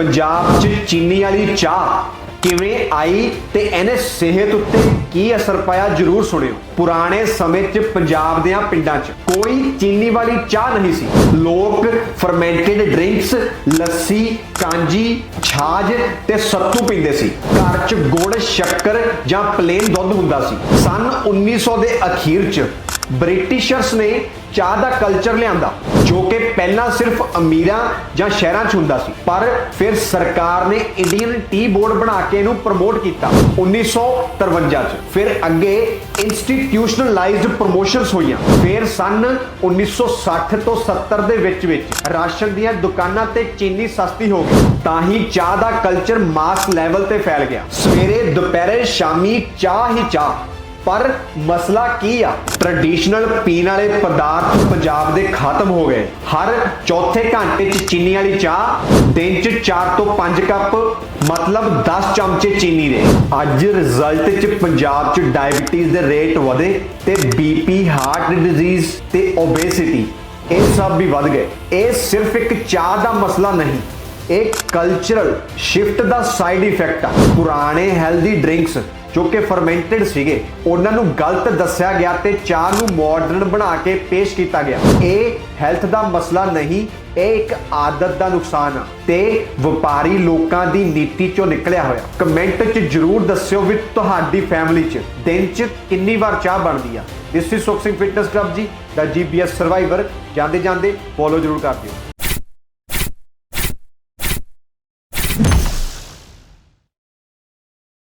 ਪੰਜਾਬ 'ਚ ਚੀਨੀ ਵਾਲੀ ਚਾਹ ਕਿਵੇਂ ਆਈ ਤੇ ਇਹਨੇ ਸਿਹਤ ਉੱਤੇ ਕੀ ਅਸਰ ਪਾਇਆ ਜਰੂਰ ਸੁਣਿਓ। ਪੁਰਾਣੇ ਸਮੇਂ 'ਚ ਪੰਜਾਬ ਦੇ ਪਿੰਡਾਂ 'ਚ ਕੋਈ ਚੀਨੀ ਵਾਲੀ ਚਾਹ ਨਹੀਂ ਸੀ। ਲੋਕ ਫਰਮੈਂਟਡ ਡਰਿੰਕਸ, ਲੱਸੀ, ਕਾਂਜੀ, ਛਾਜ ਤੇ ਸੱਤੂ ਪੀਂਦੇ ਸੀ। ਘਰ 'ਚ ਗੁੜ, ਸ਼ੱਕਰ ਜਾਂ ਪਲੇਨ ਦੁੱਧ ਹੁੰਦਾ ਸੀ। ਸਨ 1900 ਦੇ ਅਖੀਰ 'ਚ ਬ੍ਰਿਟਿਸ਼ਰਸ ਨੇ ਚਾਹ ਦਾ ਕਲਚਰ ਲਿਆਂਦਾ, ਜੋ ਕਿ ਪਹਿਲਾਂ ਸਿਰਫ ਅਮੀਰਾਂ ਜਾਂ ਸ਼ਹਿਰਾਂ 'ਚ ਹੁੰਦਾ ਸੀ। ਪਰ ਫਿਰ ਸਰਕਾਰ ਨੇ ਇੰਡੀਅਨ ਟੀ ਬੋਰਡ ਬਣਾ ਕੇ ਇਹਨੂੰ ਪ੍ਰਮੋਟ ਕੀਤਾ 1953 'ਚ। ਫਿਰ ਅੱਗੇ ਇੰਸਟੀਟਿਊਸ਼ਨਲਾਈਜ਼ਡ ਪ੍ਰੋਮੋਸ਼ਨਸ ਹੋਈਆਂ। ਫਿਰ ਸਨ 1960 ਤੋਂ 70 ਦੇ ਵਿੱਚ ਵਿੱਚ ਰਾਸ਼ਨ ਦੀਆਂ ਦੁਕਾਨਾਂ ਤੇ ਚੀਨੀ ਸਸਤੀ ਹੋ ਗਈ। ਤਾਂ ਹੀ ਚਾਹ ਦਾ ਕਲਚਰ ਮਾਸ ਲੈਵਲ ਤੇ ਫੈਲ ਗਿਆ। ਸਵੇਰੇ ਦੁਪਹਿਰੇ ਸ਼ਾਮੀ ਚਾਹ ਹੀ ਚਾਹ। ਪਰ ਮਸਲਾ ਕੀ ਆ? ਟ੍ਰੈਡੀਸ਼ਨਲ ਪੀਣ ਵਾਲੇ ਪਦਾਰਥ ਪੰਜਾਬ ਦੇ ਖਤਮ ਹੋ ਗਏ। ਹਰ ਚੌਥੇ ਘੰਟੇ 'ਚ ਚੀਨੀ ਵਾਲੀ ਚਾਹ, ਦਿਨ 'ਚ 4 ਤੋਂ 5 ਕੱਪ, ਮਤਲਬ 10 ਚਮਚੇ ਚੀਨੀ ਦੇ। ਅੱਜ ਰਿਜ਼ਲਟ 'ਚ ਪੰਜਾਬ 'ਚ ਡਾਇਬੀਟੀਜ਼ ਦੇ ਰੇਟ ਵਧੇ ਤੇ ਬੀਪੀ ਹਾਰਟ ਡਿਜ਼ੀਜ਼ ਤੇ ਓਬੇਸਿਟੀ ਇਹ ਸਭ ਵੀ ਵੱਧ ਗਏ। ਇਹ ਸਿਰਫ ਇੱਕ ਚਾਹ ਦਾ ਮਸਲਾ ਨਹੀਂ ਇਹ ਕਲਚਰਲ ਸ਼ਿਫਟ ਦਾ ਸਾਈਡ ਇਫੈਕਟ ਆ। ਪੁਰਾਣੇ ਹੈਲਦੀ ਡਰਿੰਕਸ ਜੋ ਕਿ ਫਰਮੈਂਟਡ ਸੀਗੇ, ਉਹਨਾਂ ਨੂੰ ਗਲਤ ਦੱਸਿਆ ਗਿਆ ਤੇ ਚਾਹ ਨੂੰ ਮਾਡਰਨ ਬਣਾ ਕੇ ਪੇਸ਼ ਕੀਤਾ ਗਿਆ। ਇਹ ਹੈਲਥ ਦਾ ਮਸਲਾ ਨਹੀਂ, ਇਹ ਇੱਕ ਆਦਤ ਦਾ ਨੁਕਸਾਨ ਆ ਤੇ ਵਪਾਰੀ ਲੋਕਾਂ ਦੀ ਨੀਤੀ ਚੋਂ ਨਿਕਲਿਆ ਹੋਇਆ। ਕਮੈਂਟ 'ਚ ਜਰੂਰ ਦੱਸਿਓ ਵੀ ਤੁਹਾਡੀ ਫੈਮਿਲੀ 'ਚ ਦਿਨ 'ਚ ਕਿੰਨੀ ਵਾਰ ਚਾਹ ਬਣਦੀ ਆ। This is Sukh fitness club ji, the ਜੀਬੀਐਸ survivor ਜਾਂਦੇ ਜਾਂਦੇ ਫੋਲੋ ਜਰੂਰ ਕਰ ਦਿਓ।